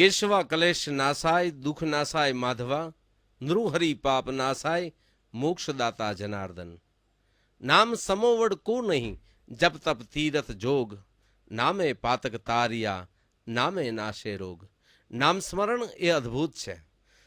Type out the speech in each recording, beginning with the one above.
કેશવા કલેશ નાસાય, દુઃખ નાસાય માધવા, નૃહરિ પાપ નાસાય, મોક્ષદાતા જનાર્દન. નામ સમોવડ કો નહીં, જપ તપ તીરથ જોગ. નામે પાતક તારિયા, નામે નાશે રોગ. નામ સ્મરણ એ અદ્ભુત છે.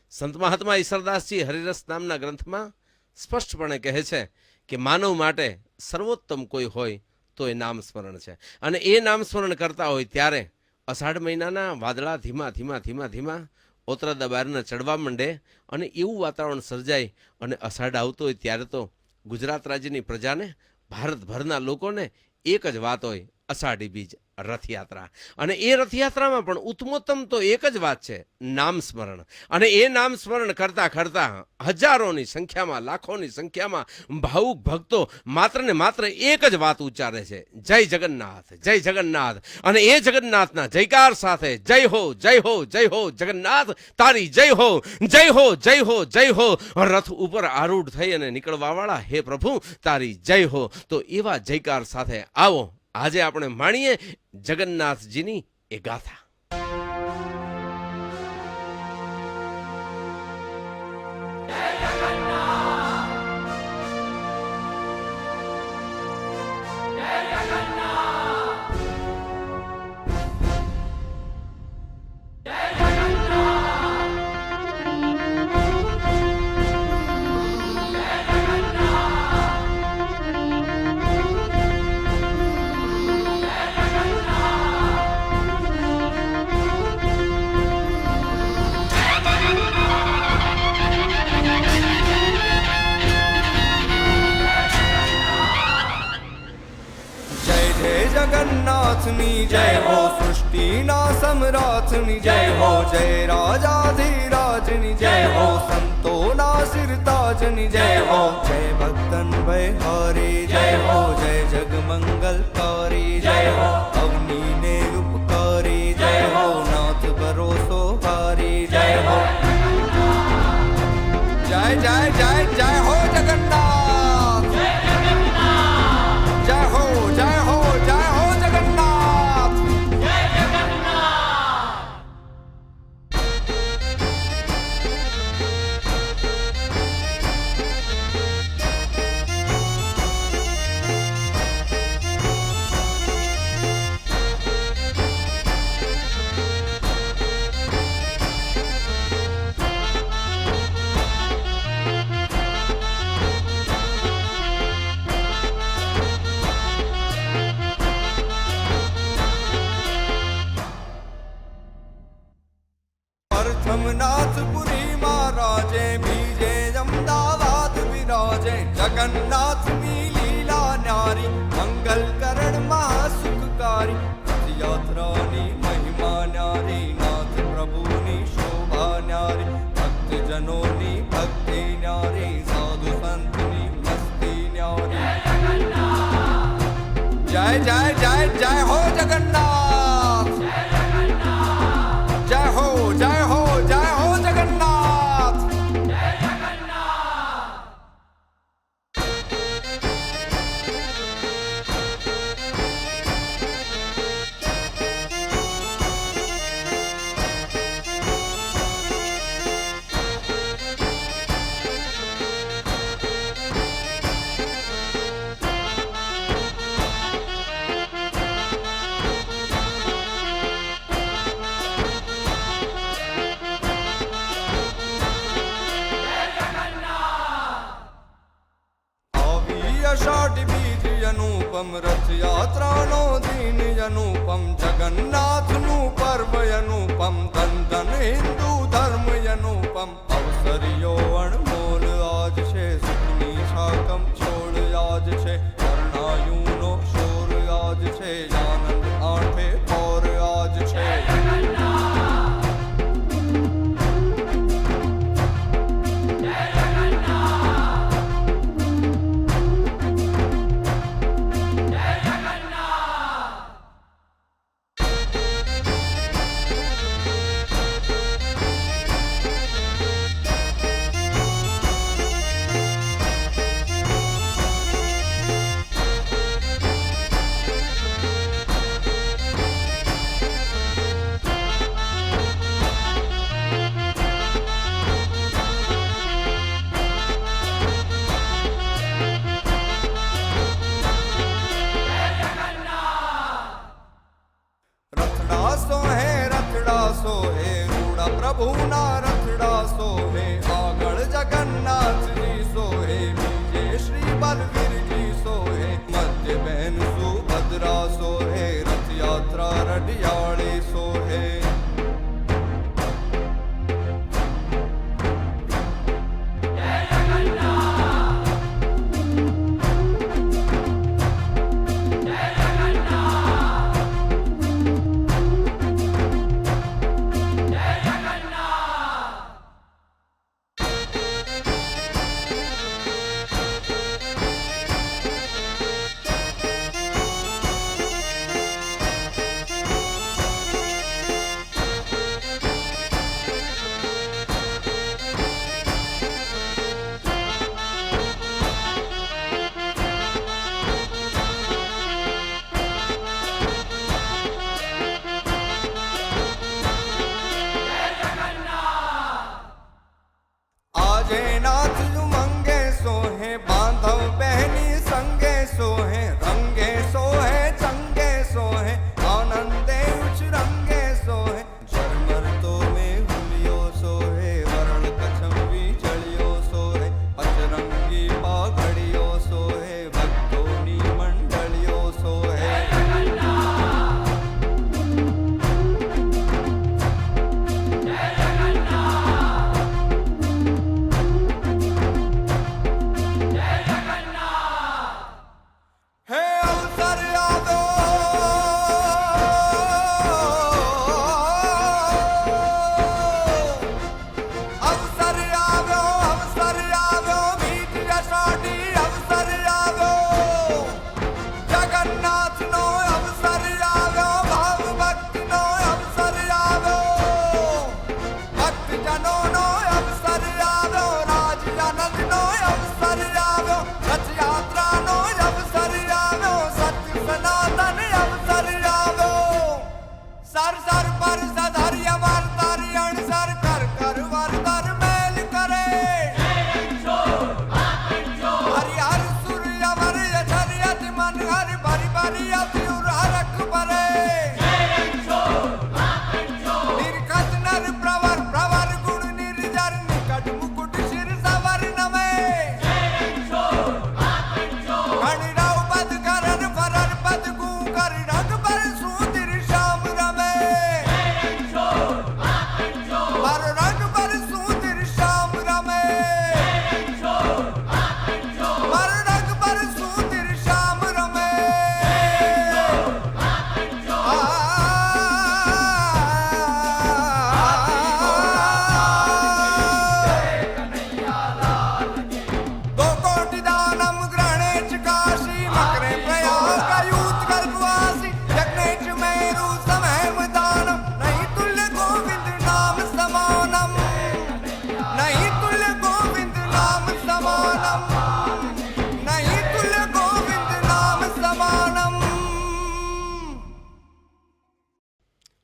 સંત મહાત્મા ઈશ્વરદાસજી હરિરસ નામના ગ્રંથમાં સ્પષ્ટપણે કહે છે કે માનવ માટે સર્વોત્તમ કોઈ હોય તો એ નામ સ્મરણ છે. અને એ નામ સ્મરણ કરતા હોય ત્યારે અષાઢ મહિનાના વાદળા ધીમા ધીમા ધીમા ધીમા ઓતરાદા દબારને ચડવા માંડે અને એવું વાતાવરણ સર્જાય અને અષાઢ આવતો હોય ત્યારે તો ગુજરાત રાજ્યની પ્રજાને ભારતભરના લોકોને એક જ વાત હોય, અષાઢી બીજ રથયાત્રા. અને એ રથયાત્રામાં પણ ઉત્તમોત્તમ તો એક જ વાત છે, નામ સ્મરણ. અને એ નામ સ્મરણ કરતાં કરતાં હજારોની સંખ્યામાં, લાખોની સંખ્યામાં ભાવુક ભક્તો માત્ર ને માત્ર એક જ વાત ઉચ્ચારે છે, જય જગન્નાથ જય જગન્નાથ. અને એ જગન્નાથના જયકાર સાથે, જય હો જય હો જય હો, જગન્નાથ, તારી જય હો જય હો જય હો જય હો. રથ ઉપર આરૂઢ થઈ અને નીકળવાવાળા, હે પ્રભુ, તારી જય હો. તો એવા જયકાર સાથે આવો આજે આપણે માણીએ જગન્નાથજીની એ ગાથા. જય પ્રથમ નાથપુરી મહારાજે, બીજે અમદાવાદ વિરાજે જગન્નાથની લીલા ન્યારી, મંગલ કરણ મહાસુખકારી રથયાત્રાની મહિમા ન્યારી, નાથ પ્રભુની શોભા ન્યારી, ભક્તજનોની ભક્તિ ન્યારી, સાધુ સંતની મસ્તી ન્યારી. જય જય જય જય હો જગન્નાથ!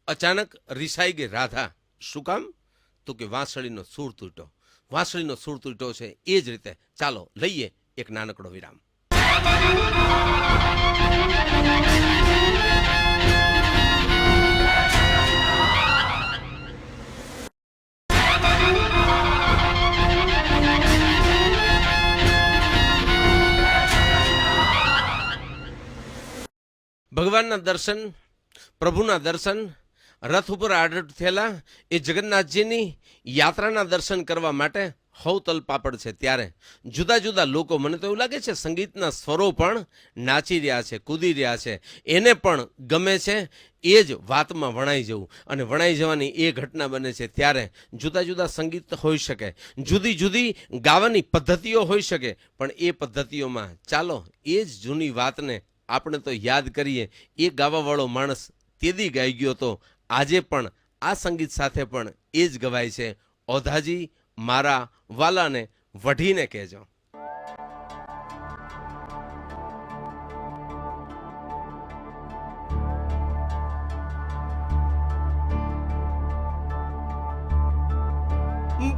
અચાનક રિસાઈ ગઈ. રાધા, શું કામ? તો કે વાંસળીનો સૂર તૂટ્યો. વાંસળીનો સૂર તૂટ્યો છે, એ જ રીતે ચાલો લઈએ એક નાનકડો વિરામ. ભગવાનના દર્શન, પ્રભુના દર્શન રથ ઉપર આડટ થયેલા એ જગન્નાથજીની યાત્રાના દર્શન કરવા માટે હૌતલ પાપડ છે ત્યારે જુદા જુદા લોકો, મને તો એવું લાગે છે સંગીતના સ્વરો પણ નાચી રહ્યા છે, કૂદી રહ્યા છે. એને પણ ગમે છે એ જ વાતમાં વણાઈ જવું. અને વણાઈ જવાની એ ઘટના બને છે ત્યારે જુદા જુદા સંગીત હોઈ શકે, જુદી જુદી ગાવાની પદ્ધતિઓ હોઈ શકે, પણ એ પદ્ધતિઓમાં ચાલો એ જ જૂની વાતને આપણે તો યાદ કરીએ. એ ગાવાવાળો માણસ તેદી ગાઈ ગયો તો આજે પણ આ સંગીત સાથે પણ એ જ ગવાય છે. ઓધાજી, મારા વાલાને વઢીને કહેજો.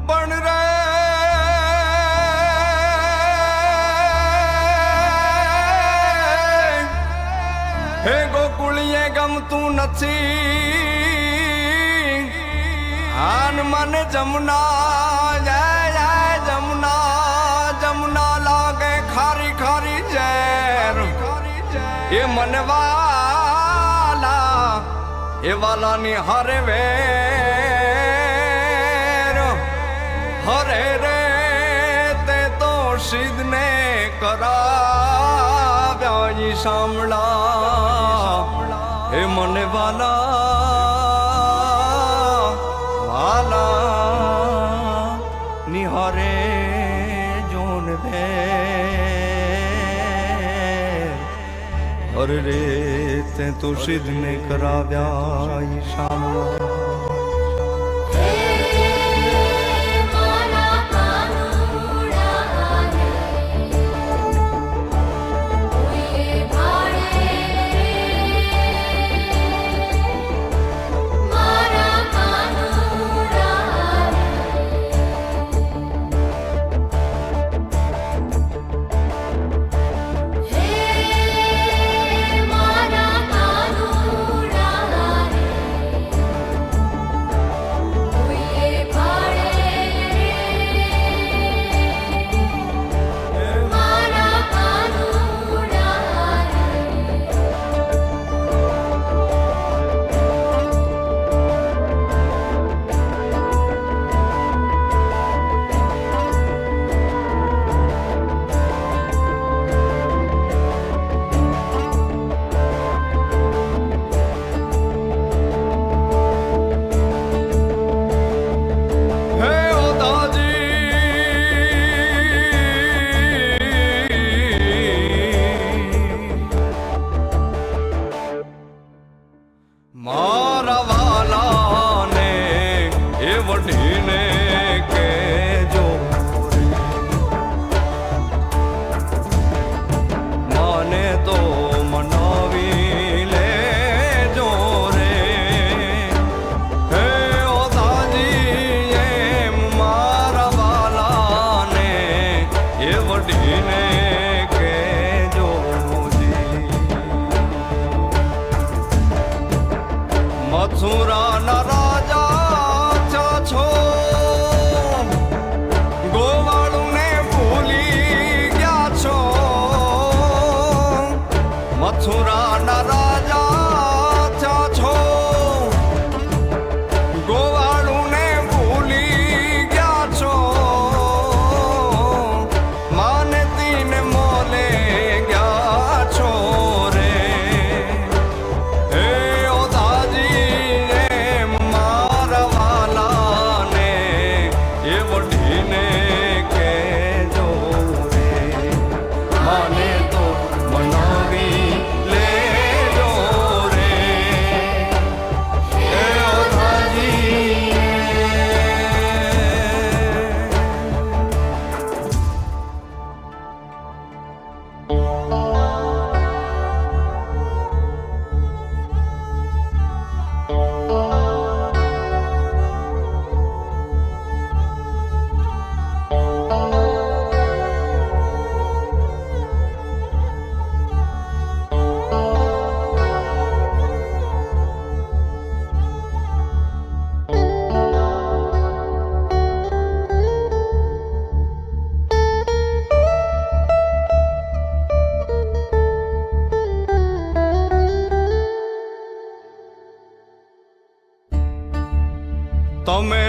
પણ રે. હે ગોકુળીએ ગમતું નથી. આન મન જમના, જય જય જમના જમના લાગે ખારી ખારી ઝેર. એ મને વાલા એ વાલાની હરે વેર. હરે રે, તે તો સિદ્ધને કરાવ્યા સાંભળા. હે મને જોન દે અરે રે તે તો સિદ્ધને કરાવ્યા ઈ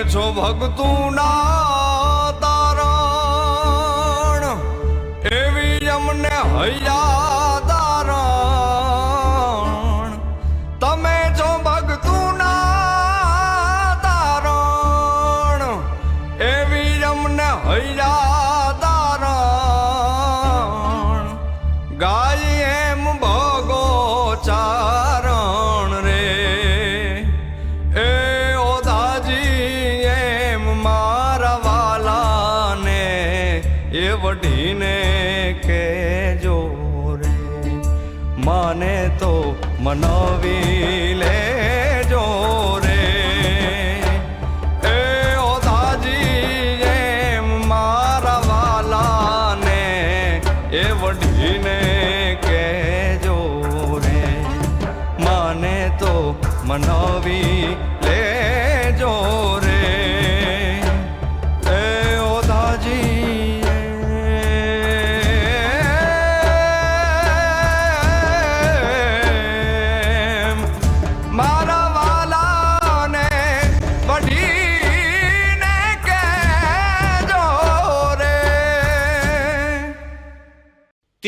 છો ભગતું તારણ માને તો મનોવી લેજો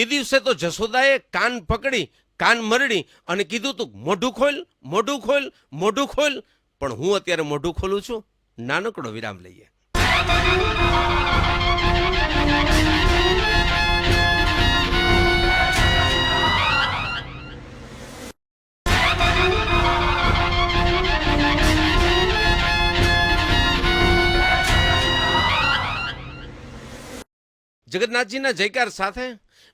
તે દિવસે તો જશોદાએ કાન પકડી, કાન મરડી અને કીધું તું, મોઢું ખોલ મોઢું ખોલ મોઢું ખોલ. પણ હું અત્યારે મોઢું ખોલું છું. નાનકડો વિરામ લઈએ. જગન્નાથજીના જયકાર સાથે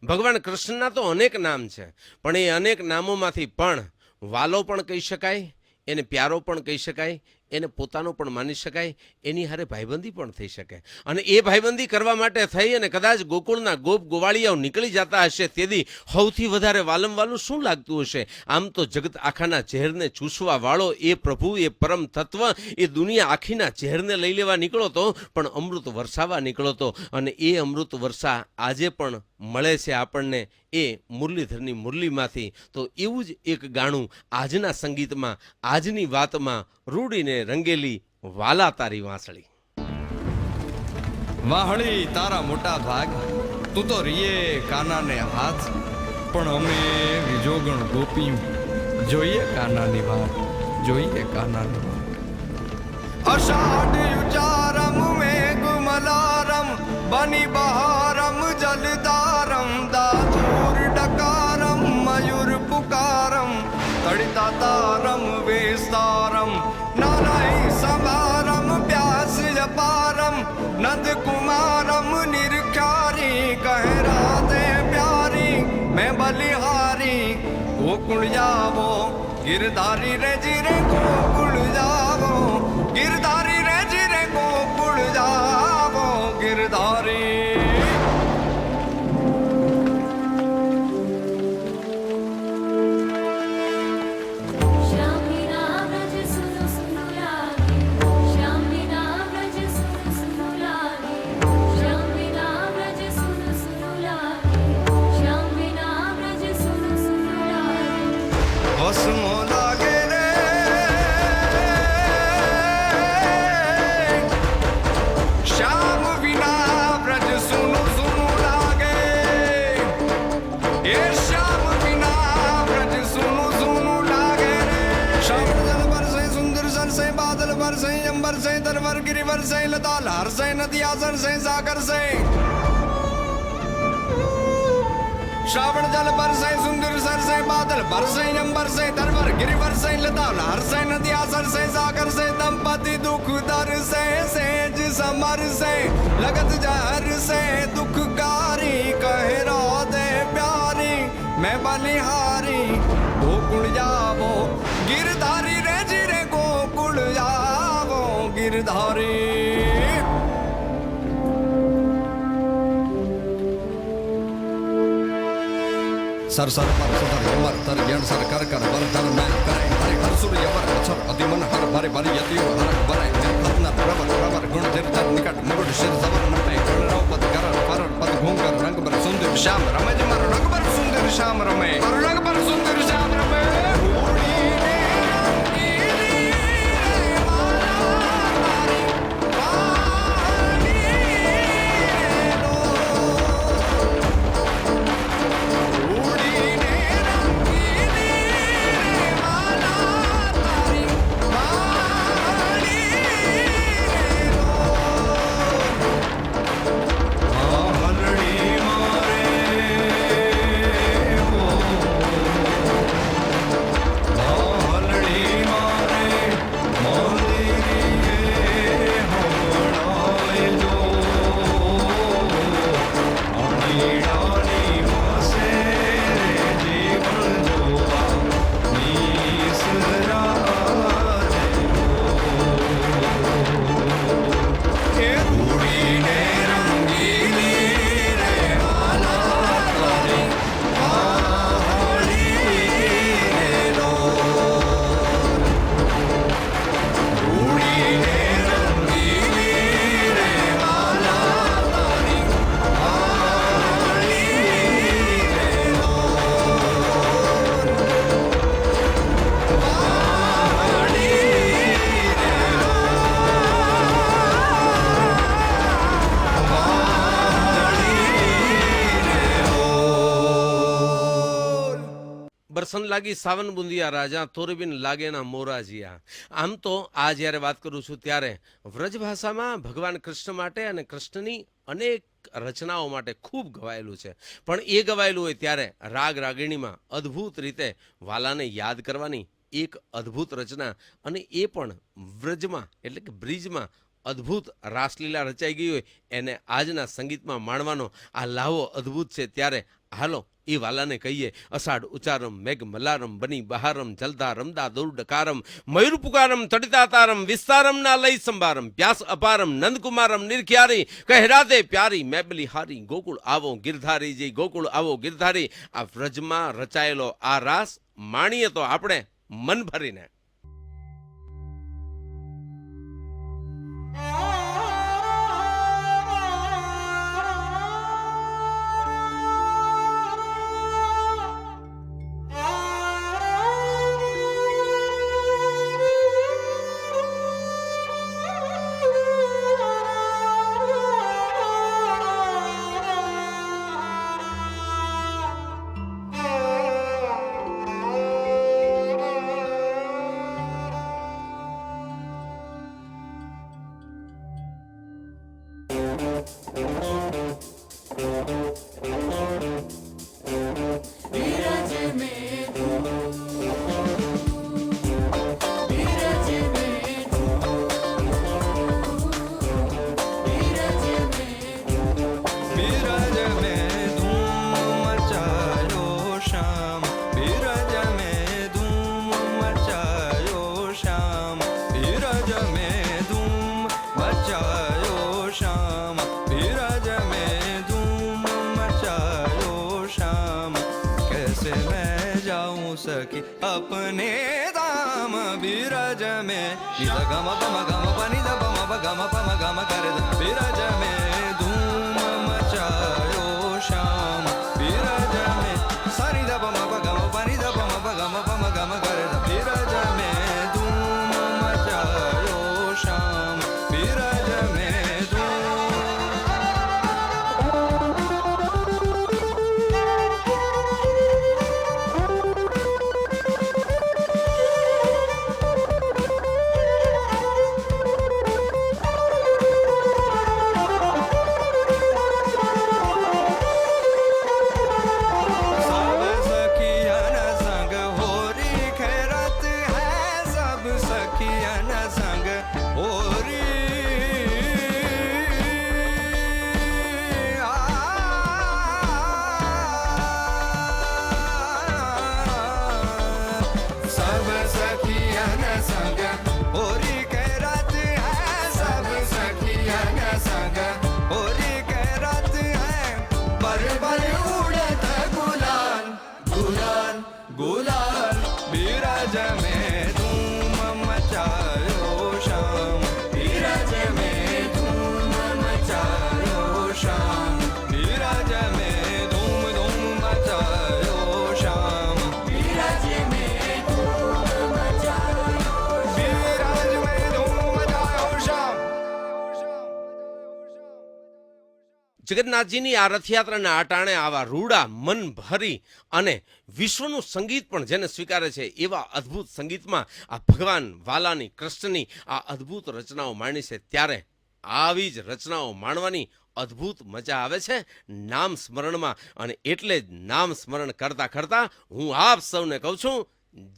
ભગવાન કૃષ્ણના તો અનેક નામ છે, પણ એ અનેક નામોમાંથી પણ વાલો પણ કહી શકાય, એને પ્યારો પણ કહી શકાય, એને પોતાનો પણ માની શકાય, એની હારે ભાઈબંધી પણ થઈ શકે. અને એ ભાઈબંધી કરવા માટે થઈ અને કદાચ ગોકુળના ગોપ ગોવાળિયાઓ નીકળી જતા હશે તેથી સૌથી વધારે વાલમ વાલું શું લાગતું હશે? આમ તો જગત આખાના ઝેરને ચૂસવા વાળો એ પ્રભુ, એ પરમ તત્વ, એ દુનિયા આખીના ઝેરને લઈ લેવા નીકળો તો પણ અમૃત વરસાવા નીકળો તો. અને એ અમૃત વર્ષા આજે પણ મળે છે આપણને એ મુરલીધરની મુરલીમાંથી. તો એવું જ એક ગાણું આજના સંગીતમાં, આજની વાતમાં રૂડીને રંગેલી વાલા તારી વાંસળી. વાહળી તારા મોટા ભાગ, તું તો રીએ કાનાને હાથ, પણ અમે વિજોગણ ગોપીયું, જોઈએ કાનાની વાત, જોઈએ કાનાની વાત. અષાઢ યુચારમ મેઘમલારમ બની બહારમ નંદ કુમારમ નિર્ખારી કહે રાધે પ્યારી મેં બલિહારી ગોકુળ જાવો ગિરધારી રે જીરે ગોકુળ જાવો ગિરધારી રે જીરે ગોકુળ જાવો ગિરધારી अनवर से दरवर गिरिवर से लताल हर से नदियाजर से सागर से श्रावण जल पर से सुंदर सर से बादल भर से नंबर से दरवर गिरिवर से लताल हर से नदियाजर से सागर से दंपति दुख दर से सेज समर से लगत जहर से दुखकारी कहरा दे प्यारी, मैं बलिहारी वो गुण जावो, गिरधारी रे जी रे गो ગિરધારી સર સર પર સુધર યમર તર ગણ સર કર કર બંધન મેં કરે હરે હર સુર યમર અછર અધિમન હર ભરે ભરે યતિઓ હર ભરે હરના પ્રવર પ્રવર ગુણ ધીર તર નિકટ મુગટ શિર સવર નટે કર્ણો પદ કર પરણ પદ ઘૂંકર શ્યામ રમે જ મર રંગ પર સુંદર શ્યામ રમે રંગ પર સુંદર શ્યામ રમે લાગી સાવન બુંદિયા રાજા તોરબીન લાગેના મોરાજીયા આમ તો આ જ્યારે વાત કરું છું ત્યારે વ્રજ ભાષામાં ભગવાન કૃષ્ણ માટે અને કૃષ્ણની અનેક રચનાઓ માટે ખૂબ ગવાયેલું છે. પણ એ ગવાયેલું હોય ત્યારે રાગ રાગિણીમાં અદ્ભુત રીતે વાલાને યાદ કરવાની એક અદ્ભુત રચના અને એ પણ વ્રજમાં એટલે કે બ્રિજમાં અદ્ભુત રાસલીલા રચાઈ ગઈ હોય એને આજના સંગીતમાં માણવાનો આ લાવો અદ્ભુત છે. ત્યારે હાલો એ વાલાને કહીએ, અષાઢ ઉચારમ મેઘ મલારમ બની બહારમ જલધા રમદા દુર્ડકારમ મયુર પુકારમ તડિતાતારમ વિસ્તારમ ના લઈ સંભારમ, પ્યાસ અપારમ, નંદકુમારમ, નિરખ્યારી કહેરાતે પ્યારી મેબલી હારી, ગોકુળ આવો ગિરધારી જઈ ગોકુળ આવો ગિરધારી. આ વ્રજમાં રચાયેલો આ રાસ માણીએ તો આપણે મન ભરીને. सखी अपने धाम बिरज में निध गम पम गम पनि द पम प गम पम गम कर द बिरज में જગન્નાથજીની આ રથયાત્રાના આટાણે આવા રૂડા, મન ભરી અને વિશ્વનું સંગીત પણ જેને સ્વીકારે છે, એવા અદ્ભુત સંગીતમાં આ ભગવાન વાલાની, કૃષ્ણની આ અદ્ભુત રચનાઓ માણી છે. ત્યારે આવી જ રચનાઓ માણવાની અદ્ભુત મજા આવે છે. નામ સ્મરણમાં અને એટલે જ નામ સ્મરણ કરતાં કરતાં હું આપ સૌને કહું છું,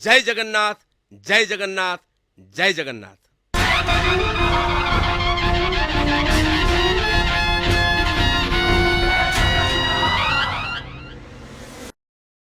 જય જગન્નાથ જય જગન્નાથ જય જગન્નાથ.